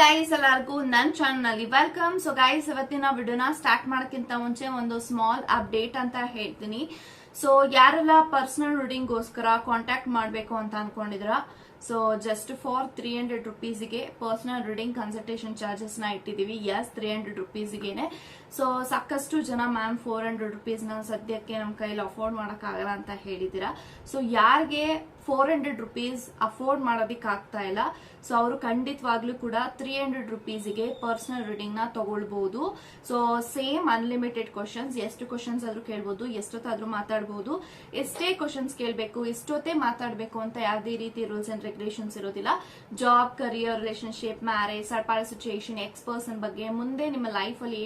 Guys ಎಲ್ಲರಿಗೂ ನನ್ನ ಚಾನಲ್ನಲ್ಲಿ ವೆಲ್ಕಮ್ ಸೊ ಗೈಸ್ ಇವತ್ತಿನ ವಿಡಿಯೋನ ಸ್ಟಾರ್ಟ್ ಮಾಡೋಕ್ಕಿಂತ ಮುಂಚೆ ಒಂದು ಸ್ಮಾಲ್ ಅಪ್ಡೇಟ್ ಅಂತ ಹೇಳ್ತೀನಿ. ಸೊ ಯಾರೆಲ್ಲ ಪರ್ಸನಲ್ ರೀಡಿಂಗ್ಗೋಸ್ಕರ ಕಾಂಟ್ಯಾಕ್ಟ್ ಮಾಡಬೇಕು ಅಂತ ಅನ್ಕೊಂಡಿದ್ರ so just for three hundred ರುಪೀಸ್ಗೆ personal reading consultation ಚಾರ್ಜಸ್ನ ಇಟ್ಟಿದೀವಿ ಎಸ್ ತ್ರೀ ಹಂಡ್ರೆಡ್ ರುಪೀಸ್ಗೆನೆ ಸೊ ಸಾಕಷ್ಟು ಜನ ಮ್ಯಾಮ್ ಫೋರ್ ಹಂಡ್ರೆಡ್ ರುಪೀಸ್ನ ಸದ್ಯಕ್ಕೆ ನಮ್ಮ ಕೈಲಿ ಅಫೋರ್ಡ್ ಮಾಡೋಕ್ಕಾಗಲ್ಲ ಅಂತ ಹೇಳಿದ್ದೀರಾ. ಸೊ ಯಾರಿಗೆ ಫೋರ್ ಹಂಡ್ರೆಡ್ ರುಪೀಸ್ ಅಫೋರ್ಡ್ ಮಾಡೋದಕ್ಕೆ ಆಗ್ತಾ ಇಲ್ಲ. ಸೊ ಅವರು ಖಂಡಿತವಾಗ್ಲೂ ಕೂಡ ತ್ರೀ ಹಂಡ್ರೆಡ್ ರುಪೀಸಿಗೆ ಪರ್ಸನಲ್ ರೀಡಿಂಗ್ನ ತಗೊಳ್ಬಹುದು ಸೊ ಸೇಮ್ ಅನ್ಲಿಮಿಟೆಡ್ ಕ್ವಶನ್ಸ್ ಎಷ್ಟು ಕ್ವಶನ್ಸ್ ಆದ್ರೂ ಕೇಳ್ಬೋದು, ಎಷ್ಟೊತ್ತಾದ್ರೂ ಮಾತಾಡ್ಬೋದು. ಎಷ್ಟೇ ಕ್ವಶನ್ಸ್ ಕೇಳಬೇಕು, ಎಷ್ಟೊತ್ತೇ ಮಾತಾಡಬೇಕು ಅಂತ ಯಾವುದೇ ರೀತಿ ರೂಲ್ಸ್ ಅಂಡ್ ರೆಗ್ಯುಲೇಷನ್ಸ್ ಇರೋದಿಲ್ಲ. ಜಾಬ್ ಕರಿಯರ್ ರಿಲೇಷನ್ಶಿಪ್ ಮ್ಯಾರೇಜ್ ಸರ್ಪಾರ ಸಿಚುಯೇಷನ್ ಎಕ್ಸ್ ಪರ್ಸನ್ ಬಗ್ಗೆ ಮುಂದೆ ನಿಮ್ಮ ಲೈಫ್ ಅಲ್ಲಿ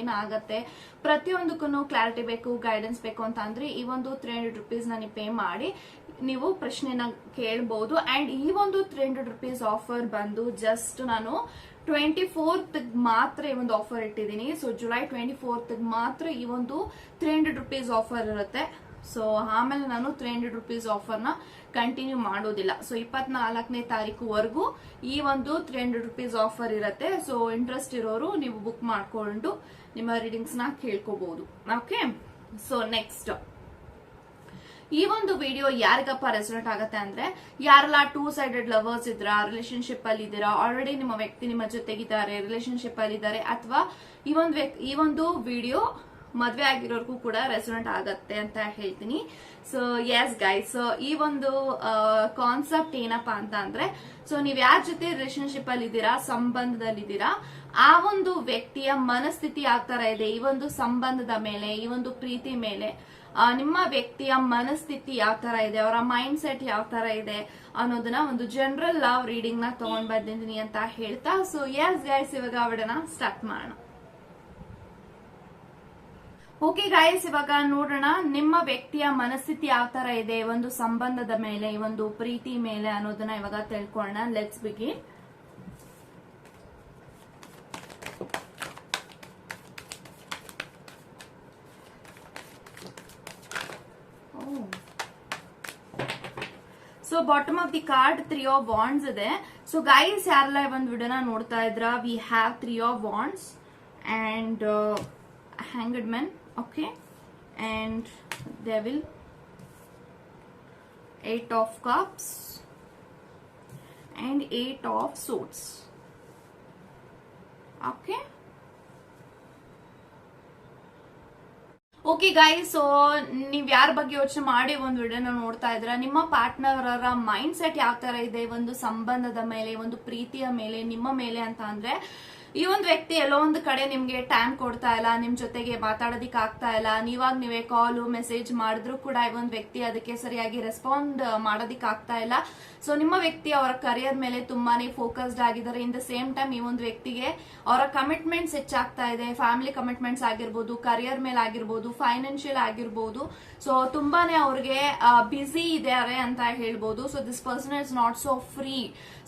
ಏನಾಗತ್ತೆ ಪ್ರತಿಯೊಂದಕ್ಕೂ ಕ್ಲಾರಿಟಿ ಬೇಕು ಗೈಡೆನ್ಸ್ ಬೇಕು ಅಂತ ಅಂದ್ರೆ ಈ ಒಂದು ತ್ರೀ ಹಂಡ್ರೆಡ್ ರುಪೀಸ್ ನಾನು ಪೇ ಮಾಡಿ ನೀವು ಪ್ರಶ್ನೆನ ಕೇಳಬಹುದು ಅಂಡ್ ಈ ಒಂದು ತ್ರೀ ಹಂಡ್ರೆಡ್ ರುಪೀಸ್ ಆಫರ್ ಬಂದು ಜಸ್ಟ್ ನಾನು ಟ್ವೆಂಟಿ ಫೋರ್ತ್ ಮಾತ್ರ ಈ ಒಂದು ಆಫರ್ ಇಟ್ಟಿದ್ದೀನಿ. ಸೊ ಜುಲೈ ಟ್ವೆಂಟಿ ಫೋರ್ತ್ ಮಾತ್ರ ಈ ಒಂದು ತ್ರೀ ಹಂಡ್ರೆಡ್ ರುಪೀಸ್ ಆಫರ್ ಇರುತ್ತೆ. ಸೊ ಆಮೇಲೆ ನಾನು ತ್ರೀ ಹಂಡ್ರೆಡ್ ರುಪೀಸ್ ಆಫರ್ನ ಕಂಟಿನ್ಯೂ ಮಾಡೋದಿಲ್ಲ. ಸೊ ಇಪ್ಪತ್ನಾಲ್ಕನೇ ತಾರೀಕುವರೆಗೂ ಈ ಒಂದು ತ್ರೀ ಹಂಡ್ರೆಡ್ ರುಪೀಸ್ ಆಫರ್ ಇರುತ್ತೆ. ಸೊ ಇಂಟ್ರೆಸ್ಟ್ ಇರೋರು ನೀವು ಬುಕ್ ಮಾಡ್ಕೊಂಡು ನಿಮ್ಮ ರೀಡಿಂಗ್ಸ್ನ ಕೇಳ್ಕೋಬಹುದು ಓಕೆ ಸೊ ನೆಕ್ಸ್ಟ್ ಈ ಒಂದು ವಿಡಿಯೋ ಯಾರಿಗಪ್ಪ ರೆಸಲ್ಟ್ ಆಗುತ್ತೆ ಅಂದ್ರೆ, ಯಾರೆಲ್ಲ ಟೂ ಸೈಡೆಡ್ ಲವರ್ಸ್ ಇದ್ರ ರಿಲೇಶನ್ಶಿಪ್ ಅಲ್ಲಿ ಇದ್ದೀರಾ ಆಲ್ರೆಡಿ ನಿಮ್ಮ ವ್ಯಕ್ತಿ ನಿಮ್ಮ ಜೊತೆಗಿದ್ದಾರೆ ರಿಲೇಶನ್ಶಿಪ್ ಅಲ್ಲಿ ಇದ್ದಾರೆ, ಅಥವಾ ಈ ಒಂದು ಈ ಒಂದು ವಿಡಿಯೋ ಮದ್ವೆ ಆಗಿರೋರ್ಗೂ ಕೂಡ ರೆಸೋನೆಂಟ್ ಆಗತ್ತೆ ಅಂತ ಹೇಳ್ತೀನಿ. ಸೊ ಎಸ್ ಗೈಸ್ ಸೊ ಈ ಒಂದು ಕಾನ್ಸೆಪ್ಟ್ ಏನಪ್ಪಾ ಅಂತ ಅಂದ್ರೆ ಸೊ ನೀವ್ ಯಾರ ಜೊತೆ ರಿಲೇಶನ್ಶಿಪ್ ಅಲ್ಲಿ ಇದ್ದೀರಾ ಸಂಬಂಧದಲ್ಲಿದ್ದೀರಾ ಆ ಒಂದು ವ್ಯಕ್ತಿಯ ಮನಸ್ಥಿತಿ ಯಾವ ತರ ಇದೆ, ಈ ಒಂದು ಸಂಬಂಧದ ಮೇಲೆ, ಈ ಒಂದು ಪ್ರೀತಿ ಮೇಲೆ ನಿಮ್ಮ ವ್ಯಕ್ತಿಯ ಮನಸ್ಥಿತಿ ಯಾವ ತರ ಇದೆ, ಅವರ ಮೈಂಡ್ ಸೆಟ್ ಯಾವ ತರ ಇದೆ ಅನ್ನೋದನ್ನ ಒಂದು ಜನರಲ್ ಲವ್ ರೀಡಿಂಗ್ನ ತಗೊಂಡ್ ಬಂದಿದ್ದೀನಿ ಅಂತ ಹೇಳ್ತಾ ಸೊ ಎಸ್ ಗೈಸ್ ಇವಾಗ ಅವಡನ್ನ ಸ್ಟಾರ್ಟ್ ಮಾಡೋಣ. ಓಕೆ ಗಾಯಸ್ ಇವಾಗ ನೋಡೋಣ ನಿಮ್ಮ ವ್ಯಕ್ತಿಯ ಮನಸ್ಥಿತಿ ಯಾವ ತರ ಇದೆ, ಒಂದು ಸಂಬಂಧದ ಮೇಲೆ ಈ ಒಂದು ಪ್ರೀತಿ ಮೇಲೆ ಅನ್ನೋದನ್ನ ಇವಾಗ ತಿಳ್ಕೊಳ್ಳೋಣ. ಲೆಟ್ಸ್ ಬಿಗಿ so bottom of the card three of wands ಇದೆ. ಸೊ ಗೈಸ್ ಯಾರೆಲ್ಲ ಒಂದು ವಿಡಿಯೋನ ನೋಡ್ತಾ ಇದ್ರ we have three of wands and hanged men okay and will eight of cups and eight of suits okay okay guys so ನೀವ್ ಯಾರ ಬಗ್ಗೆ ಯೋಚನೆ ಮಾಡಿ ಒಂದು ವಿಡಿಯೋನ ನೋಡ್ತಾ ಇದ್ರ ನಿಮ್ಮ ಪಾರ್ಟ್ನರ್ ಮೈಂಡ್ ಸೆಟ್ ಯಾವ ತರ ಇದೆ? ಒಂದು ಸಂಬಂಧದ ಮೇಲೆ, ಒಂದು ಪ್ರೀತಿಯ ಮೇಲೆ, ನಿಮ್ಮ ಮೇಲೆ ಅಂತ ಅಂದ್ರೆ ಈ ಒಂದು ವ್ಯಕ್ತಿ ಎಲ್ಲೋ ಒಂದು ಕಡೆ ನಿಮ್ಗೆ ಟೈಮ್ ಕೊಡ್ತಾ ಇಲ್ಲ, ನಿಮ್ ಜೊತೆಗೆ ಮಾತಾಡೋದಿಕ್ ಆಗ್ತಾ ಇಲ್ಲ, ನೀವಾಗ ನೀವೇ ಕಾಲು ಮೆಸೇಜ್ ಮಾಡಿದ್ರು ಕೂಡ ಈ ಒಂದು ವ್ಯಕ್ತಿ ಅದಕ್ಕೆ ಸರಿಯಾಗಿ ರೆಸ್ಪಾಂಡ್ ಮಾಡೋದಿಕ್ ಆಗ್ತಾ ಇಲ್ಲ. ಸೊ ನಿಮ್ಮ ವ್ಯಕ್ತಿ ಅವರ ಕರಿಯರ್ ಮೇಲೆ ತುಂಬಾನೇ ಫೋಕಸ್ಡ್ ಆಗಿದ್ದಾರೆ. ಇನ್ ದ ಸೇಮ್ ಟೈಮ್ ಈ ಒಂದು ವ್ಯಕ್ತಿಗೆ ಅವರ ಕಮಿಟ್ಮೆಂಟ್ಸ್ ಹೆಚ್ಚಾಗ್ತಾ ಇದೆ. ಫ್ಯಾಮಿಲಿ ಕಮಿಟ್ಮೆಂಟ್ಸ್ ಆಗಿರ್ಬೋದು ಕರಿಯರ್ ಮೇಲೆ ಆಗಿರ್ಬೋದು ಫೈನಾನ್ಷಿಯಲ್ ಆಗಿರ್ಬೋದು. ಸೊ ತುಂಬಾನೇ ಅವ್ರಿಗೆ ಬ್ಯುಸಿ ಇದ್ದಾರೆ ಅಂತ ಹೇಳ್ಬೋದು. So this person is not so free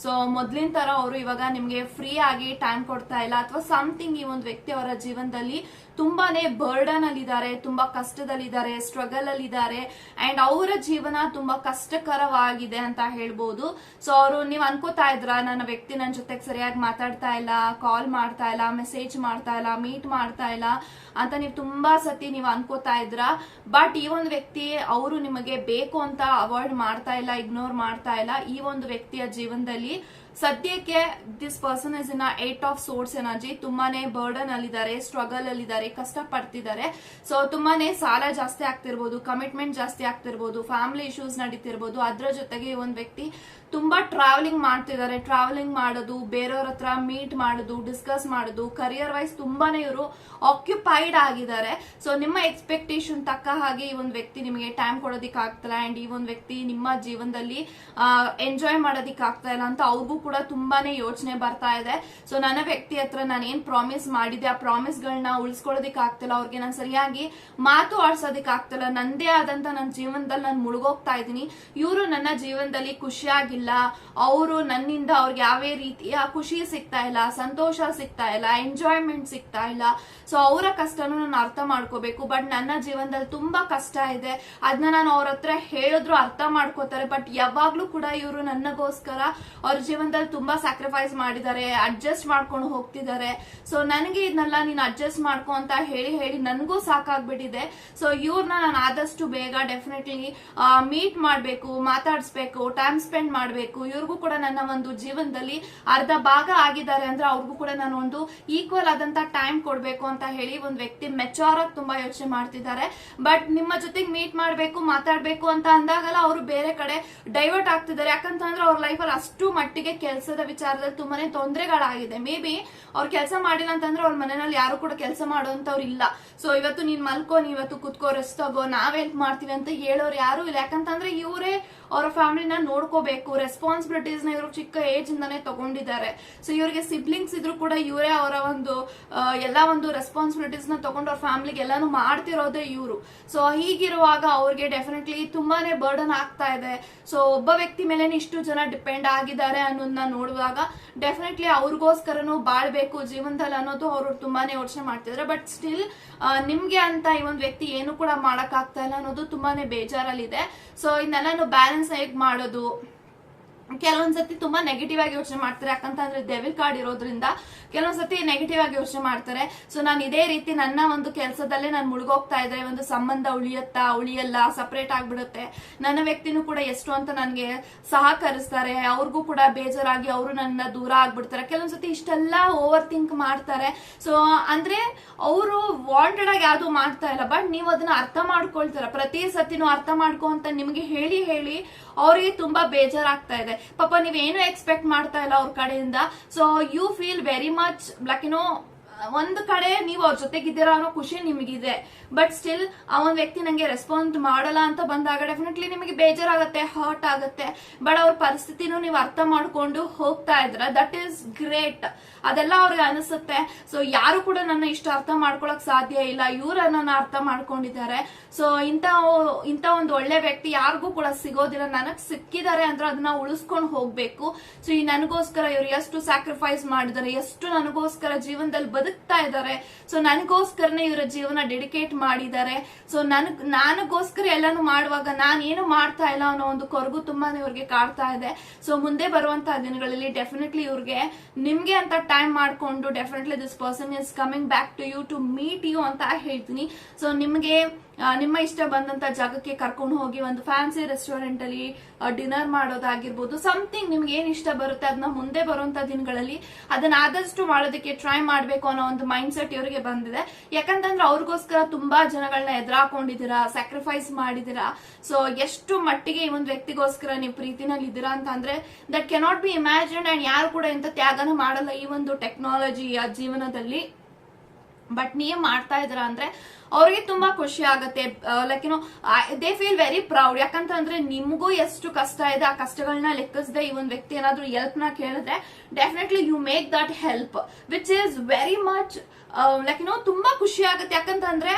so ಮೊದ್ಲಿನ ತರ ಅವರು ಇವಾಗ ನಿಮ್ಗೆ ಫ್ರೀ ಆಗಿ ಟೈಮ್ ಕೊಡ್ತಾ ಇಲ್ಲ ಅಥವಾ ಸಮಥಿಂಗ್ ಈ ಒಂದು ವ್ಯಕ್ತಿ ಅವರ ಜೀವನದಲ್ಲಿ ತುಂಬಾನೇ ಬರ್ಡನ್ ಅಲ್ಲಿ ಇದ್ದಾರೆ ತುಂಬಾ ಕಷ್ಟದಲ್ಲಿದ್ದಾರೆ ಸ್ಟ್ರಗಲ್ ಅಲ್ಲಿ ಇದ್ದಾರೆ ಅಂಡ್ ಅವರ ಜೀವನ ತುಂಬಾ ಕಷ್ಟಕರವಾಗಿದೆ ಅಂತ ಹೇಳ್ಬೋದು. ಸೊ ಅವರು ನೀವು ಅನ್ಕೋತಾ ಇದ್ರ, ನನ್ನ ವ್ಯಕ್ತಿ ನನ್ನ ಜೊತೆಗೆ ಸರಿಯಾಗಿ ಮಾತಾಡ್ತಾ ಇಲ್ಲ ಕಾಲ್ ಮಾಡ್ತಾ ಇಲ್ಲ ಮೆಸೇಜ್ ಮಾಡ್ತಾ ಇಲ್ಲ ಮೀಟ್ ಮಾಡ್ತಾ ಇಲ್ಲ ಅಂತ ನೀವು ತುಂಬಾ ಸತಿ ನೀವು ಅನ್ಕೋತಾ ಇದ್ರ. ಬಟ್ ಈ ಒಂದು ವ್ಯಕ್ತಿ ಅವರು ನಿಮಗೆ ಬೇಕು ಅಂತ ಅವಾಯ್ಡ್ ಮಾಡ್ತಾ ಇಲ್ಲ ಇಗ್ನೋರ್ ಮಾಡ್ತಾ ಇಲ್ಲ ಈ ಒಂದು ವ್ಯಕ್ತಿಯ ಜೀವನದಲ್ಲಿ. ಸದ್ಯಕ್ಕೆ this person is in eight of swords energy ತುಂಬಾನೇ ಬರ್ಡನ್ ಅಲ್ಲಿದ್ದಾರೆ ಸ್ಟ್ರಗಲ್ ಅಲ್ಲಿದ್ದಾರೆ ಕಷ್ಟ ಪಡ್ತಿದ್ದಾರೆ ಸೊ ತುಂಬಾನೇ ಸಾಲ ಜಾಸ್ತಿ ಆಗ್ತಿರ್ಬೋದು ಕಮಿಟ್ಮೆಂಟ್ ಜಾಸ್ತಿ ಆಗ್ತಿರ್ಬೋದು ಫ್ಯಾಮಿಲಿ ಇಶ್ಯೂಸ್ ನಡೀತಿರ್ಬೋದು. ಅದ್ರ ಜೊತೆಗೆ ಒಂದು ವ್ಯಕ್ತಿ ತುಂಬಾ ಟ್ರಾವೆಲಿಂಗ್ ಮಾಡ್ತಿದ್ದಾರೆ. ಟ್ರಾವೆಲಿಂಗ್ ಮಾಡೋದು, ಬೇರೆಯವ್ರ ಹತ್ರ ಮೀಟ್ ಮಾಡೋದು ಡಿಸ್ಕಸ್ ಮಾಡೋದು. ಕರಿಯರ್ ವೈಸ್ ತುಂಬಾನೇ ಇವರು ಆಕ್ಯುಪೈಡ್ ಆಗಿದ್ದಾರೆ. ಸೊ ನಿಮ್ಮ ಎಕ್ಸ್ಪೆಕ್ಟೇಷನ್ ತಕ್ಕ ಹಾಗೆ ಈ ಒಂದು ವ್ಯಕ್ತಿ ನಿಮಗೆ ಟೈಮ್ ಕೊಡೋದಿಕ್ ಆಗ್ತಿಲ್ಲ ಅಂಡ್ ಈ ಒಂದು ವ್ಯಕ್ತಿ ನಿಮ್ಮ ಜೀವನದಲ್ಲಿ ಎಂಜಾಯ್ ಮಾಡೋದಿಕ್ ಆಗ್ತಾ ಇಲ್ಲ ಅಂತ ಅವ್ರಿಗೂ ಕೂಡ ತುಂಬಾನೇ ಯೋಚನೆ ಬರ್ತಾ ಇದೆ. ಸೊ ನನ್ನ ವ್ಯಕ್ತಿ ಹತ್ರ ನಾನು ಏನ್ ಪ್ರಾಮಿಸ್ ಮಾಡಿದೆ ಆ ಪ್ರಾಮಿಸ್ ಗಳನ್ನ ಉಳಿಸ್ಕೊಳ್ಳೋದಿಕ್ ಆಗ್ತಿಲ್ಲ. ಅವ್ರಿಗೆ ನಾನು ಸರಿಯಾಗಿ ಮಾತು ಆಡ್ಸೋದಿಕ್ ಆಗ್ತಿಲ್ಲ. ನಂದೇ ಆದಂತ ನನ್ನ ಜೀವನದಲ್ಲಿ ನಾನು ಮುಳುಗೋಗ್ತಾ ಇದ್ದೀನಿ. ಇವರು ನನ್ನ ಜೀವನದಲ್ಲಿ ಖುಷಿಯಾಗಿಲ್ಲ. ಅವರು ನನ್ನಿಂದ ಅವ್ರಿಗೆ ಯಾವೇ ರೀತಿಯ ಖುಷಿ ಸಿಗ್ತಾ ಇಲ್ಲ, ಸಂತೋಷ ಸಿಗ್ತಾ ಇಲ್ಲ ಎಂಜಾಯ್ಮೆಂಟ್ ಸಿಗ್ತಾ ಇಲ್ಲ. ಸೊ ಅವರ ಕಷ್ಟನೂ ನಾನು ಅರ್ಥ ಮಾಡ್ಕೋಬೇಕು. ಬಟ್ ನನ್ನ ಜೀವನದಲ್ಲಿ ತುಂಬಾ ಕಷ್ಟ ಇದೆ. ಅದನ್ನ ನಾನು ಅವ್ರ ಹತ್ರ ಹೇಳಿದ್ರು ಅರ್ಥ ಮಾಡ್ಕೋತಾರೆ. ಬಟ್ ಯಾವಾಗ್ಲೂ ಕೂಡ ಇವರು ನನಗೋಸ್ಕರ ಅವ್ರ ಜೀವನದಲ್ಲಿ ಜೀವನದಲ್ಲಿ ತುಂಬಾ ಸ್ಯಾಕ್ರಿಫೈಸ್ ಮಾಡಿದ್ದಾರೆ ಅಡ್ಜಸ್ಟ್ ಮಾಡ್ಕೊಂಡು ಹೋಗ್ತಿದ್ದಾರೆ. ಸೊ ನನಗೆ ಇದನ್ನೆಲ್ಲ ನೀನು ಅಡ್ಜಸ್ಟ್ ಮಾಡ್ಕೊ ಅಂತ ಹೇಳಿ ಹೇಳಿ ನನಗೂ ಸಾಕಾಗ್ಬಿಟ್ಟಿದೆ. ಸೊ ಇವ್ರನ್ನ ನಾನು ಆದಷ್ಟು ಬೇಗ ಡೆಫಿನೆಟ್ಲಿ ಮೀಟ್ ಮಾಡಬೇಕು, ಮಾತಾಡಿಸ್ಬೇಕು ಟೈಮ್ ಸ್ಪೆಂಡ್ ಮಾಡಬೇಕು. ಇವ್ರಿಗೂ ಕೂಡ ನನ್ನ ಒಂದು ಜೀವನದಲ್ಲಿ ಅರ್ಧ ಭಾಗ ಆಗಿದ್ದಾರೆ ಅಂದ್ರೆ ಅವ್ರಿಗೂ ಕೂಡ ನಾನು ಒಂದು ಈಕ್ವಲ್ ಆದಂತ ಟೈಮ್ ಕೊಡಬೇಕು ಅಂತ ಹೇಳಿ ಒಂದು ವ್ಯಕ್ತಿ ಮೆಚೋರ್ ಆಗಿ ತುಂಬಾ ಯೋಚನೆ ಮಾಡ್ತಿದ್ದಾರೆ. ಬಟ್ ನಿಮ್ಮ ಜೊತೆಗೆ ಮೀಟ್ ಮಾಡಬೇಕು, ಮಾತಾಡಬೇಕು ಅಂತ ಅಂದಾಗಲ್ಲ, ಅವರು ಬೇರೆ ಕಡೆ ಡೈವರ್ಟ್ ಆಗ್ತಿದ್ದಾರೆ. ಯಾಕಂತಂದ್ರೆ ಅವ್ರ ಲೈಫಲ್ಲಿ ಅಷ್ಟು ಮಟ್ಟಿಗೆ ಕೆಲಸದ ವಿಚಾರದಲ್ಲಿ ತುಂಬಾನೇ ತೊಂದರೆಗಳಾಗಿದೆ. ಮೇ ಬಿ ಅವ್ರು ಕೆಲಸ ಮಾಡಿಲ್ಲ ಅಂತಂದ್ರೆ ಅವ್ರ ಮನೆಯಲ್ಲಿ ಯಾರು ಕೂಡ ಕೆಲಸ ಮಾಡುವಂತವ್ರು ಇಲ್ಲ. ಸೊ ಇವತ್ತು ನೀನ್ ಮಲ್ಕೋ ನೀವತ್ತು ಕುತ್ಕೋ ರೆಸ್ಟ್ ತಗೋ, ನಾವ್ ಹೆಲ್ಪ್ ಮಾಡ್ತೀವಿ ಅಂತ ಹೇಳೋರು ಯಾರು ಇಲ್ಲ. ಯಾಕಂತಂದ್ರೆ ಇವರೇ ಅವರ ಫ್ಯಾಮಿಲಿನ ನೋಡ್ಕೋಬೇಕು. ರೆಸ್ಪಾನ್ಸಿಬಿಲಿಟೀಸ್ನ ಇವರು ಚಿಕ್ಕ ಏಜ್ ಇಂದಾನೆ ತಗೊಂಡಿದ್ದಾರೆ. ಸೊ ಇವರಿಗೆ ಸಿಬ್ಲಿಂಗ್ಸ್ ಇದ್ರು ಕೂಡ ಇವರೇ ಅವರ ಒಂದು ಎಲ್ಲಾ ಒಂದು ರೆಸ್ಪಾನ್ಸಿಬಿಲಿಟೀಸ್ನ ತಗೊಂಡು ಅವ್ರ ಫ್ಯಾಮಿಲಿಗೆ ಎಲ್ಲಾನು ಮಾಡ್ತಿರೋದೇ ಇವರು. ಸೊ ಹೀಗಿರುವಾಗ ಅವ್ರಿಗೆ ಡೆಫಿನೆಟ್ಲಿ ತುಂಬಾನೇ ಬರ್ಡನ್ ಆಗ್ತಾ ಇದೆ. ಸೊ ಒಬ್ಬ ವ್ಯಕ್ತಿ ಮೇಲೆ ಇಷ್ಟು ಜನ ಡಿಪೆಂಡ್ ಆಗಿದ್ದಾರೆ ಅನ್ನೋದನ್ನ ನೋಡುವಾಗ ಡೆಫಿನೆಟ್ಲಿ ಅವ್ರಿಗೋಸ್ಕರನು ಬಾಳ್ಬೇಕು ಜೀವನದಲ್ಲಿ ಅನ್ನೋದು ಅವರು ತುಂಬಾನೇ ಯೋಚನೆ ಮಾಡ್ತಿದ್ದಾರೆ ಬಟ್ ಸ್ಟಿಲ್ ನಿಮ್ಗೆ ಅಂತ ಈ ಒಂದು ವ್ಯಕ್ತಿ ಏನು ಕೂಡ ಮಾಡಕ್ ಆಗ್ತಾ ಇಲ್ಲ ಅನ್ನೋದು ತುಂಬಾನೇ ಬೇಜಾರಲ್ಲಿದೆ. ಸೊ ಇದನ್ನೆಲ್ಲ ಬ್ಯಾಲೆನ್ಸ್ ಹೇಗ್ ಮಾಡೋದು. ಕೆಲವೊಂದ್ಸತಿ ತುಂಬಾ ನೆಗೆಟಿವ್ ಆಗಿ ಯೋಚನೆ ಮಾಡ್ತಾರೆ. ಯಾಕಂತಂದ್ರೆ ಡೆವಿಲ್ ಕಾರ್ಡ್ ಇರೋದ್ರಿಂದ ಕೆಲವೊಂದ್ಸತಿ ನೆಗೆಟಿವ್ ಆಗಿ ಯೋಚನೆ ಮಾಡ್ತಾರೆ. ಸೊ ನಾನು ಇದೇ ರೀತಿ ನನ್ನ ಒಂದು ಕೆಲಸದಲ್ಲೇ ನಾನು ಮುಳುಗೋಗ್ತಾ ಇದ್ರೆ, ಒಂದು ಸಂಬಂಧ ಉಳಿಯತ್ತಾ, ಉಳಿಯಲ್ಲ ಸಪರೇಟ್ ಆಗ್ಬಿಡುತ್ತೆ. ನನ್ನ ವ್ಯಕ್ತಿನೂ ಕೂಡ ಎಷ್ಟು ಅಂತ ನನಗೆ ಸಹಕರಿಸ್ತಾರೆ. ಅವ್ರಿಗೂ ಕೂಡ ಬೇಜಾರಾಗಿ ಅವರು ನನ್ನ ದೂರ ಆಗ್ಬಿಡ್ತಾರೆ. ಕೆಲವೊಂದ್ಸತಿ ಇಷ್ಟೆಲ್ಲ ಓವರ್ ಥಿಂಕ್ ಮಾಡ್ತಾರೆ. ಸೊ ಅಂದ್ರೆ ಅವರು ವಾಂಟೆಡ್ ಆಗಿ ಯಾವ್ದು ಮಾಡ್ತಾ ಇಲ್ಲ. ಬಟ್ ನೀವು ಅದನ್ನ ಅರ್ಥ ಮಾಡ್ಕೊಳ್ತೀರ. ಪ್ರತಿ ಸತಿನೂ ಅರ್ಥ ಮಾಡ್ಕೊ ಅಂತ ನಿಮ್ಗೆ ಹೇಳಿ ಹೇಳಿ ಅವರಿಗೆ ತುಂಬಾ ಬೇಜಾರಾಗ್ತಾ ಇದೆ. ಪಾಪ ನೀವೇನು ಎಕ್ಸ್ಪೆಕ್ಟ್ ಮಾಡ್ತಾ ಇಲ್ಲ ಅವ್ರ ಕಡೆಯಿಂದ. So you feel very much like no ಒಂದು ಕಡೆ ನೀವು ಅವ್ರ ಜೊತೆಗಿದ್ದೀರಾ ಅನ್ನೋ ಖುಷಿ ನಿಮಗಿದೆ. ಬಟ್ ಸ್ಟಿಲ್ ಆ ಒಂದು ವ್ಯಕ್ತಿ ನಂಗೆ ರೆಸ್ಪಾನ್ಸ್ ಮಾಡಲ್ಲ ಅಂತ ಬಂದಾಗ ಡೆಫಿನೆಟ್ಲಿ ನಿಮಗೆ ಬೇಜಾರಾಗತ್ತೆ ಹರ್ಟ್ ಆಗುತ್ತೆ. ಬಟ್ ಅವ್ರ ಪರಿಸ್ಥಿತಿನೂ ನೀವು ಅರ್ಥ ಮಾಡ್ಕೊಂಡು ಹೋಗ್ತಾ ಇದ್ರ ದಟ್ ಈಸ್ ಗ್ರೇಟ್ ಅದೆಲ್ಲ ಅವ್ರಿಗೆ ಅನಿಸುತ್ತೆ. ಸೊ ಯಾರು ಕೂಡ ನನ್ನ ಇಷ್ಟು ಅರ್ಥ ಮಾಡ್ಕೊಳಕ್ ಸಾಧ್ಯ ಇಲ್ಲ. ಇವ್ರ ನನ್ನ ಅರ್ಥ ಮಾಡ್ಕೊಂಡಿದ್ದಾರೆ. ಸೊ ಇಂಥ ಇಂಥ ಒಂದು ಒಳ್ಳೆ ವ್ಯಕ್ತಿ ಯಾರಿಗೂ ಕೂಡ ಸಿಗೋದಿಲ್ಲ. ನನಗ್ ಸಿಕ್ಕಿದ್ದಾರೆ ಅಂದ್ರೆ ಅದನ್ನ ಉಳಿಸ್ಕೊಂಡು ಹೋಗ್ಬೇಕು. ಸೊ ಈ ನನಗೋಸ್ಕರ ಇವ್ರು ಎಷ್ಟು ಸ್ಯಾಕ್ರಿಫೈಸ್ ಮಾಡಿದ್ದಾರೆ, ಎಷ್ಟು ನನಗೋಸ್ಕರ ಜೀವನದಲ್ಲಿ ಬದುಕ್ತಾ ಇದ್ದಾರೆ. ಸೊ ನನಗೋಸ್ಕರನೇ ಇವರ ಜೀವನ ಡೆಡಿಕೇಟ್ ಮಾಡಿದ್ದಾರೆ. ಸೊ ನನ್, ನನಗೋಸ್ಕರ ಎಲ್ಲಾನು ಮಾಡುವಾಗ ನಾನು ಏನು ಮಾಡ್ತಾ ಇಲ್ಲ ಅನ್ನೋ ಒಂದು ಕೊರಗು ತುಂಬಾನೇ ಇವ್ರಿಗೆ ಕಾಡ್ತಾ ಇದೆ. ಸೊ ಮುಂದೆ ಬರುವಂತಹ ದಿನಗಳಲ್ಲಿ ಡೆಫಿನೆಟ್ಲಿ ಇವ್ರಿಗೆ ನಿಮ್ಗೆ ಅಂತ ಟೈಮ್ ಮಾಡಿಕೊಂಡು definitely this person is coming back to you to meet you ಅಂತ ಹೇಳ್ತೀನಿ. ಸೊ ನಿಮ್ಗೆ ನಿಮ್ಮ ಇಷ್ಟ ಬಂದಂತ ಜಾಗಕ್ಕೆ ಕರ್ಕೊಂಡು ಹೋಗಿ ಒಂದು ಫ್ಯಾನ್ಸಿ ರೆಸ್ಟೋರೆಂಟ್ ಅಲ್ಲಿ ಡಿನ್ನರ್ ಮಾಡೋದಾಗಿರ್ಬೋದು ಸಮಥಿಂಗ್ ನಿಮ್ಗೆ ಏನ್ ಇಷ್ಟ ಬರುತ್ತೆ ಅದನ್ನ ಮುಂದೆ ಬರುವಂತ ದಿನಗಳಲ್ಲಿ ಅದನ್ನ ಆದಷ್ಟು ಮಾಡೋದಕ್ಕೆ ಟ್ರೈ ಮಾಡಬೇಕು ಅನ್ನೋ ಒಂದು ಮೈಂಡ್ ಸೆಟ್ ಇವರಿಗೆ ಬಂದಿದೆ. ಯಾಕಂತಂದ್ರೆ ಅವ್ರಿಗೋಸ್ಕರ ತುಂಬಾ ಜನಗಳನ್ನ ಎದುರಾಕೊಂಡಿದ್ದೀರಾ ಸ್ಯಾಕ್ರಿಫೈಸ್ ಮಾಡಿದಿರಾ ಸೊ ಎಷ್ಟು ಮಟ್ಟಿಗೆ ಈ ಒಂದು ವ್ಯಕ್ತಿಗೋಸ್ಕರ ನೀವು ಪ್ರೀತಿನಲ್ಲಿ ಇದ್ದೀರಾ ಅಂತ ಅಂದ್ರೆ that cannot be imagine and ಯಾರು ಕೂಡ ಇಂಥ ತ್ಯಾಗನ ಮಾಡಲ್ಲ ಈ ಒಂದು ಟೆಕ್ನಾಲಜಿ ಜೀವನದಲ್ಲಿ. ಬಟ್ ನೀವ್ ಮಾಡ್ತಾ ಇದ್ದೀರಾ ಅಂದ್ರೆ ಅವ್ರಿಗೆ ತುಂಬಾ ಖುಷಿ ಆಗುತ್ತೆ. ಲೈಕ್ ಏನೋ ದೇ ಫೀಲ್ ವೆರಿ ಪ್ರೌಡ್ ಯಾಕಂತಂದ್ರೆ ನಿಮಗೂ ಎಷ್ಟು ಕಷ್ಟ ಇದೆ, ಆ ಕಷ್ಟಗಳನ್ನ ಲೆಕ್ಕಿಸದೆ ಈ ಒಂದು ವ್ಯಕ್ತಿ ಏನಾದ್ರೂ ಹೆಲ್ಪ್ನ ಕೇಳಿದ್ರೆ definitely you make that help which is very much like ಏನೋ ತುಂಬಾ ಖುಷಿ ಆಗುತ್ತೆ. ಯಾಕಂತಂದ್ರೆ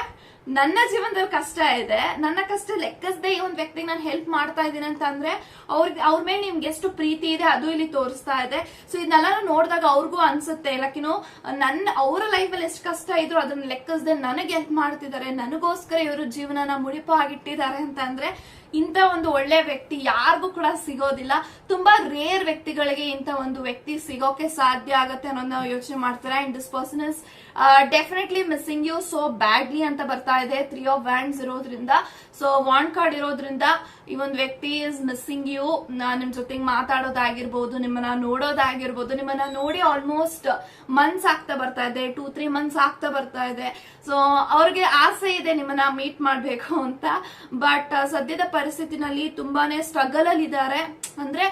ನನ್ನ ಜೀವನದಲ್ಲಿ ಕಷ್ಟ ಇದೆ. ನನ್ನ ಕಷ್ಟ ಲೆಕ್ಕಿಸದೆ ಈ ಒಂದು ವ್ಯಕ್ತಿಗೆ ನಾನು ಹೆಲ್ಪ್ ಮಾಡ್ತಾ ಇದ್ದೀನಿ ಅಂತ ಅಂದ್ರೆ ಅವ್ರಿಗೆ ಅವ್ರ ಮೇಲೆ ನಿಮ್ಗೆ ಎಷ್ಟು ಪ್ರೀತಿ ಇದೆ ಅದು ಇಲ್ಲಿ ತೋರಿಸ್ತಾ ಇದೆ. ಸೊ ಇದನ್ನೆಲ್ಲ ನೋಡಿದಾಗ ಅವ್ರಿಗೂ ಅನ್ಸುತ್ತೆ. ಲಕ್ಕಿನೋ ನನ್ನ ಅವರ ಅಲ್ಲಿ ಎಷ್ಟು ಕಷ್ಟ ಇದ್ರು ಅದನ್ನ ಲೆಕ್ಕಿಸದೆ ನನಗೆ ಹೆಲ್ಪ್ ಮಾಡ್ತಿದ್ದಾರೆ. ನನಗೋಸ್ಕರ ಇವರು ಜೀವನನ ಮುಡಿಪಾಗಿಟ್ಟಿದ್ದಾರೆ ಅಂತ ಅಂದ್ರೆ ಇಂಥ ಒಂದು ಒಳ್ಳೆ ವ್ಯಕ್ತಿ ಯಾರಿಗೂ ಕೂಡ ಸಿಗೋದಿಲ್ಲ. ತುಂಬಾ ರೇರ್ ವ್ಯಕ್ತಿಗಳಿಗೆ ಇಂಥ ಒಂದು ವ್ಯಕ್ತಿ ಸಿಗೋಕೆ ಸಾಧ್ಯ ಆಗತ್ತೆ ಅನ್ನೋದನ್ನ ಯೋಚನೆ ಮಾಡ್ತಾರೆ? And this person is definitely missing you so badly ಅಂತ ಬರ್ತಾ ಇದೆ ತ್ರೀ ಆಫ್ ವ್ಯಾಂಡ್ಸ್ ಇರೋದ್ರಿಂದ. ಸೊ ವಾಂಡ್ ಕಾರ್ಡ್ ಇರೋದ್ರಿಂದ ಈ ಒಂದು ವ್ಯಕ್ತಿ ಇಸ್ ಮಿಸ್ಸಿಂಗ್ ಯು ನಿಮ್ ಜೊತೆಗೆ ಮಾತಾಡೋದಾಗಿರ್ಬೋದು, ನಿಮ್ಮನ್ನ ನೋಡೋದಾಗಿರ್ಬೋದು, ನಿಮ್ಮನ್ನ ನೋಡಿ ಆಲ್ಮೋಸ್ಟ್ ಮಂತ್ಸ್ ಆಗ್ತಾ ಬರ್ತಾ ಇದೆ ಟೂ ತ್ರೀ ಮಂತ್ಸ್ ಆಗ್ತಾ ಬರ್ತಾ ಇದೆ. ಸೊ ಅವ್ರಿಗೆ ಆಸೆ ಇದೆ ನಿಮ್ಮನ್ನ ಮೀಟ್ ಮಾಡ್ಬೇಕು ಅಂತ. ಬಟ್ ಸದ್ಯದ ಪರಿಸ್ಥಿತಿನಲ್ಲಿ ತುಂಬಾನೇ ಸ್ಟ್ರಗಲ್ ಅಲ್ಲಿ ಇದ್ದಾರೆ. ಅಂದ್ರೆ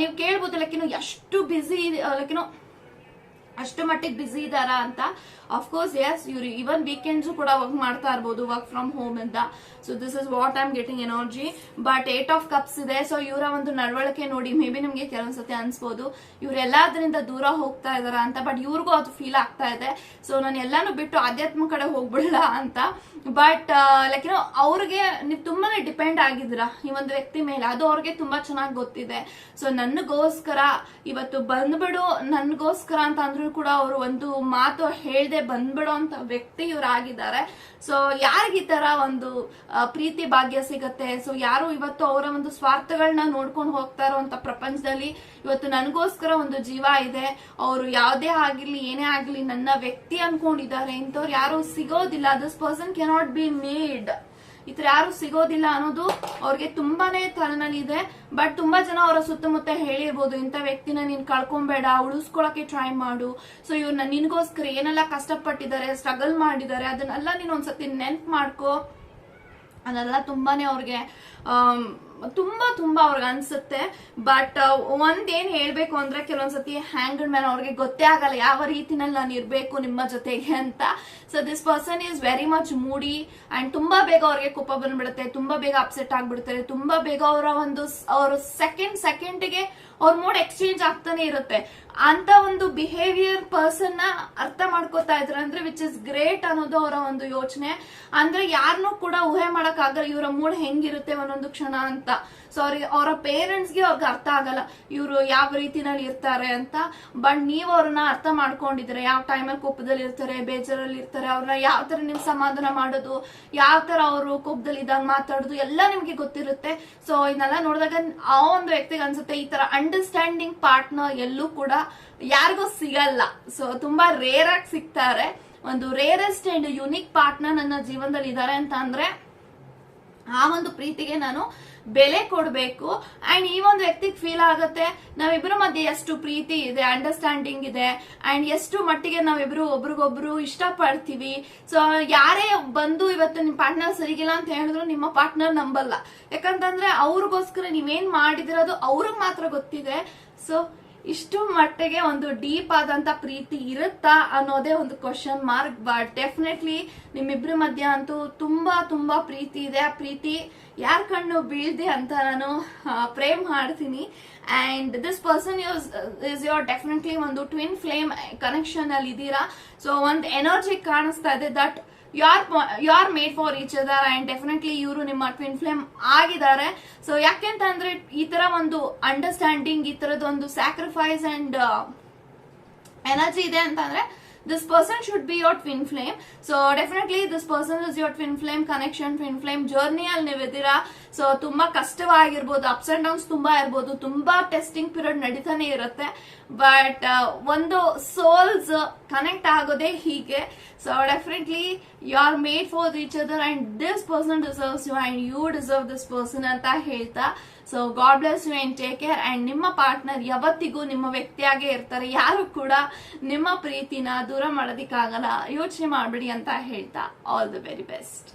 ನೀವು ಕೇಳ್ಬೋದು ಲೈಕಿನು ಎಷ್ಟು ಬ್ಯುಸಿ ಲೈಕ್ ಅಷ್ಟು ಮಟ್ಟಿಗೆ ಬ್ಯುಸಿ ಇದಾರ ಅಂತ. ಅಫ್ಕೋರ್ಸ್ ಎಸ್ ಇವ್ರು ಈವನ್ ವೀಕೆಂಡ್ಸ್ ಕೂಡ ವರ್ಕ್ ಮಾಡ್ತಾ ಇರ್ಬೋದು ವರ್ಕ್ ಫ್ರಮ್ ಹೋಮ್ ಅಂತ so this is what I'm getting energy but eight of cups ಇದೆ ಸೊ ಇವರ ಒಂದು ನಡವಳಿಕೆ ನೋಡಿ ಮೇ ಬಿ ನಿಮ್ಗೆ ಕೆಲವೊಂದ್ಸತಿ ಅನ್ಸ್ಬೋದು. ಇವರೆಲ್ಲದರಿಂದ ದೂರ ಹೋಗ್ತಾ ಇದಾರ ಅಂತ ಬಟ್ ಇವ್ರಿಗೂ ಅದು ಫೀಲ್ ಆಗ್ತಾ ಇದೆ. ಸೊ ನಾನು ಎಲ್ಲಾನು ಬಿಟ್ಟು ಆಧ್ಯಾತ್ಮ ಕಡೆ ಹೋಗ್ಬಿಡಲ್ಲ ಅಂತ. ಬಟ್ ಲೈಕ್ ಏನೋ ಅವ್ರಿಗೆ ನೀವು ತುಂಬಾನೇ ಡಿಪೆಂಡ್ ಆಗಿದ್ದೀರಾ? ಈ ಒಂದು ವ್ಯಕ್ತಿ ಮೇಲೆ. ಅದು ಅವ್ರಿಗೆ ತುಂಬಾ ಚೆನ್ನಾಗಿ ಗೊತ್ತಿದೆ. ಸೊ ನನಗೋಸ್ಕರ, ಇವತ್ತು ಬಂದ್ಬಿಡು, ನನಗೋಸ್ಕರ ಅಂತ ಅಂದ್ರೂ ಕೂಡ ಅವರು ಒಂದು ಮಾತು ಹೇಳ್ದೆ ಬಂದ್ಬಿಡೋ ಅಂತ ವ್ಯಕ್ತಿ ಇವರಾಗಿದ್ದಾರೆ. ಸೊ ಯಾರಿಗ ಈ ತರ ಒಂದು ಪ್ರೀತಿ ಭಾಗ್ಯ ಸಿಗತ್ತೆ? ಸೊ ಯಾರು ಇವತ್ತು ಅವರ ಒಂದು ಸ್ವಾರ್ಥಗಳನ್ನ ನೋಡ್ಕೊಂಡು ಹೋಗ್ತಾ ಇರುವಂತ ಪ್ರಪಂಚದಲ್ಲಿ ಇವತ್ತು ನನಗೋಸ್ಕರ ಒಂದು ಜೀವ ಇದೆ. ಅವರು ಯಾವುದೇ ಆಗಿರ್ಲಿ, ಏನೇ ಆಗ್ಲಿ ನನ್ನ ವ್ಯಕ್ತಿ ಅನ್ಕೊಂಡಿದ್ದಾರೆ. ಇಂಥವ್ರು ಯಾರು ಸಿಗೋದಿಲ್ಲ. This person cannot be made ಈ ತರ ಯಾರು ಸಿಗೋದಿಲ್ಲ ಅನ್ನೋದು ಅವ್ರಿಗೆ ತುಂಬಾನೇ ತಲೆನಲ್ಲಿದೆ. ಬಟ್ ತುಂಬಾ ಜನ ಅವರ ಸುತ್ತಮುತ್ತ ಹೇಳಿರ್ಬೋದು, ಇಂಥ ವ್ಯಕ್ತಿನ ನೀನ್ ಕಳ್ಕೊಂಬೇಡ, ಉಳಿಸ್ಕೊಳಕ್ಕೆ ಟ್ರೈ ಮಾಡು. ಸೊ ಇವ್ರನ್ನ ನಿನ್ಗೋಸ್ಕರ ಏನೆಲ್ಲ ಕಷ್ಟಪಟ್ಟಿದ್ದಾರೆ ಸ್ಟ್ರಗಲ್ ಮಾಡಿದ್ದಾರೆ, ಅದನ್ನೆಲ್ಲ ನೀನ್ ಒಂದ್ಸತಿ ನೆನ್ಪ್ ಮಾಡ್ಕೋ. ಅದೆಲ್ಲ ತುಂಬಾನೇ ಅವ್ರಿಗೆ ತುಂಬಾ ತುಂಬಾ ಅವ್ರಿಗೆ ಅನ್ಸುತ್ತೆ. ಬಟ್ ಒಂದೇನ್ ಹೇಳ್ಬೇಕು ಅಂದ್ರೆ ಕೆಲವೊಂದ್ಸತಿ ಹ್ಯಾಂಗ್ ಮ್ಯಾನ್ ಅವ್ರಿಗೆ ಗೊತ್ತೇ ಆಗಲ್ಲ ಯಾವ ರೀತಿನಲ್ಲಿ ನಾನು ಇರ್ಬೇಕು ನಿಮ್ಮ ಜೊತೆಗೆ ಅಂತ. So this person is very much moody and ತುಂಬಾ ಬೇಗ ಅವ್ರಿಗೆ ಕೋಪ ಬಂದ್ಬಿಡುತ್ತೆ, ತುಂಬಾ ಬೇಗ ಅಪ್ಸೆಟ್ ಆಗ್ಬಿಡ್ತಾರೆ ತುಂಬಾ ಬೇಗ ಅವರ ಒಂದು ಅವ್ರ ಸೆಕೆಂಡ್ ಸೆಕೆಂಡ್ಗೆ ಅವ್ರ ಮೂಡ್ ಎಕ್ಸ್ಚೇಂಜ್ ಆಗ್ತಾನೆ ಇರುತ್ತೆ. ಅಂತ ಒಂದು ಬಿಹೇವಿಯರ್ ಪರ್ಸನ್ನ ಅರ್ಥ ಮಾಡ್ಕೋತಾ ಇದ್ರ ಅಂದ್ರೆ ವಿಚ್ ಇಸ್ ಗ್ರೇಟ್ ಅನ್ನೋದು ಅವರ ಒಂದು ಯೋಚನೆ. ಅಂದ್ರೆ ಯಾರನ್ನೂ ಕೂಡ ಊಹೆ ಮಾಡಕ್ ಆಗಲ್ಲ ಇವರ ಮೂಡ್ ಹೆಂಗಿರುತ್ತೆ ಒಂದೊಂದು ಕ್ಷಣ ಅಂತ. ಸೊ ಅವ್ರಿಗೆ, ಅವರ ಪೇರೆಂಟ್ಸ್ಗೆ ಅವ್ರಿಗೆ ಅರ್ಥ ಆಗಲ್ಲ. ಇವರು ಯಾವ ರೀತಿನಲ್ಲಿ ಇರ್ತಾರೆ ಅಂತ. ಬಟ್ ನೀವು ಅವ್ರನ್ನ ಅರ್ಥ ಮಾಡ್ಕೊಂಡಿದ್ರೆ, ಯಾವ ಟೈಮಲ್ಲಿ ಕೋಪದಲ್ಲಿ ಇರ್ತಾರೆ, ಬೇಜಾರಲ್ಲಿ ಇರ್ತಾರೆ, ಅವ್ರನ್ನ ಯಾವ ತರ ನೀವು ಸಮಾಧಾನ ಮಾಡೋದು, ಯಾವ ತರ ಅವರು ಕೋಪದಲ್ಲಿ ಇದ್ದಾಗ ಮಾತಾಡೋದು, ಎಲ್ಲ ನಿಮ್ಗೆ ಗೊತ್ತಿರುತ್ತೆ. ಸೊ ಇದನ್ನೆಲ್ಲ ನೋಡಿದಾಗ ಆ ಒಂದು ವ್ಯಕ್ತಿಗೆ ಅನ್ಸುತ್ತೆ, ಈ ತರ ಅಂಡರ್ಸ್ಟ್ಯಾಂಡಿಂಗ್ ಪಾರ್ಟ್ನರ್ ಎಲ್ಲೂ ಕೂಡ ಯಾರಿಗೂ ಸಿಗಲ್ಲ. ಸೊ ತುಂಬಾ ರೇರ್ ಆಗಿ ಸಿಗ್ತಾರೆ. ಒಂದು ರೇರೆಸ್ಟ್ ಅಂಡ್ ಯುನಿಕ್ ಪಾರ್ಟ್ನರ್ ನನ್ನ ಜೀವನದಲ್ಲಿ ಇದ್ದಾರೆ ಅಂತ ಅಂದ್ರೆ ಆ ಒಂದು ಪ್ರೀತಿಗೆ ನಾನು ಬೆಲೆ ಕೊಡಬೇಕು. ಅಂಡ್ ಈ ಒಂದು ವ್ಯಕ್ತಿಗೆ ಫೀಲ್ ಆಗುತ್ತೆ. ನಾವಿಬ್ಬರ ಮಧ್ಯೆ ಎಷ್ಟು ಪ್ರೀತಿ ಇದೆ ಅಂಡರ್ಸ್ಟ್ಯಾಂಡಿಂಗ್ ಇದೆ. ಅಂಡ್ ಎಷ್ಟು ಮಟ್ಟಿಗೆ ನಾವಿಬ್ರು ಒಬ್ರಿಗೊಬ್ರು ಇಷ್ಟಪಡ್ತೀವಿ. ಸೊ ಯಾರೇ ಬಂದು ಇವತ್ತು ನಿಮ್ಮ ಪಾರ್ಟ್ನರ್ ಸರಿಗಿಲ್ಲ ಅಂತ ಹೇಳಿದ್ರು ನಿಮ್ಮ ಪಾರ್ಟ್ನರ್ ನಂಬಲ್ಲ. ಯಾಕಂತಂದ್ರೆ ಅವ್ರಿಗೋಸ್ಕರ ನೀವೇನ್ ಮಾಡಿದಿರೋದು ಅವ್ರಿಗೆ ಮಾತ್ರ ಗೊತ್ತಿದೆ. ಸೊ ಇಷ್ಟು ಮಟ್ಟಿಗೆ ಒಂದು ಡೀಪ್ ಆದಂತ ಪ್ರೀತಿ ಇರುತ್ತಾ ಅನ್ನೋದೇ ಒಂದು ಕ್ವಶನ್ ಮಾರ್ಕ್ ಬಟ್ ಡೆಫಿನೆಟ್ಲಿ ನಿಮ್ಮಿಬ್ರ ಮಧ್ಯ ಅಂತೂ ತುಂಬಾ ತುಂಬಾ ಪ್ರೀತಿ ಇದೆ. ಆ ಪ್ರೀತಿ ಯಾರ ಕಣ್ಣು ಬೀಳ್ದೆ ಅಂತ ನಾನು ಪ್ರೇಮ್ ಮಾಡ್ತೀನಿ. And this person use is your definitely ಒಂದು ಟ್ವಿನ್ ಫ್ಲೇಮ್ ಕನೆಕ್ಷನ್ ಅಲ್ಲಿ ಇದ್ದೀರಾ ಸೊ ಒಂದು ಎನರ್ಜಿ ಕಾಣಿಸ್ತಾ ಇದೆ that you are you are made for each other and definitely ಇವರು ನಿಮ್ಮ ಟ್ವಿನ್ ಫ್ಲೇಮ್ ಆಗಿದ್ದಾರೆ. ಸೊ ಯಾಕೆಂತಂದ್ರೆ ಈ ತರ ಒಂದು ಅಂಡರ್ಸ್ಟ್ಯಾಂಡಿಂಗ್ ಈ ತರದ ಒಂದು ಸ್ಯಾಕ್ರಿಫೈಸ್ ಅಂಡ್ ಎನರ್ಜಿ ಇದೆ ಅಂತಂದ್ರೆ this person should be your twin flame so definitely this person is your twin flame connection twin flame ಜರ್ನಿಯಲ್ಲಿ ನೀವು ಇದ್ದೀರಾ. ಸೊ ತುಂಬಾ ಕಷ್ಟವಾಗಿರ್ಬೋದು ಅಪ್ಸ್ ಅಂಡ್ ಡೌನ್ಸ್ ತುಂಬಾ ಇರ್ಬೋದು, ತುಂಬಾ ಟೆಸ್ಟಿಂಗ್ ಪೀರಿಯಡ್ ನಡೀತಾನೆ ಇರುತ್ತೆ. ಬಟ್ ಒಂದು ಸೋಲ್ಸ್ ಕನೆಕ್ಟ್ ಆಗೋದೇ ಹೀಗೆ. So definitely you are made for each other and this person deserves you and you deserve this person ಅಂತ ಹೇಳ್ತಾ. So God bless you and take care and ನಿಮ್ಮ partner ಯಾವತ್ತಿಗೂ ನಿಮ್ಮ ವ್ಯಕ್ತಿಯಾಗೇ ಇರ್ತಾರೆ. ಯಾರು ಕೂಡ ನಿಮ್ಮ ಪ್ರೀತಿನ ದೂರ ಮಾಡೋದಿಕ್ಕಾಗಲ್ಲ. ಯೋಚನೆ ಮಾಡಬೇಡಿ ಅಂತ ಹೇಳ್ತಾ. All the very best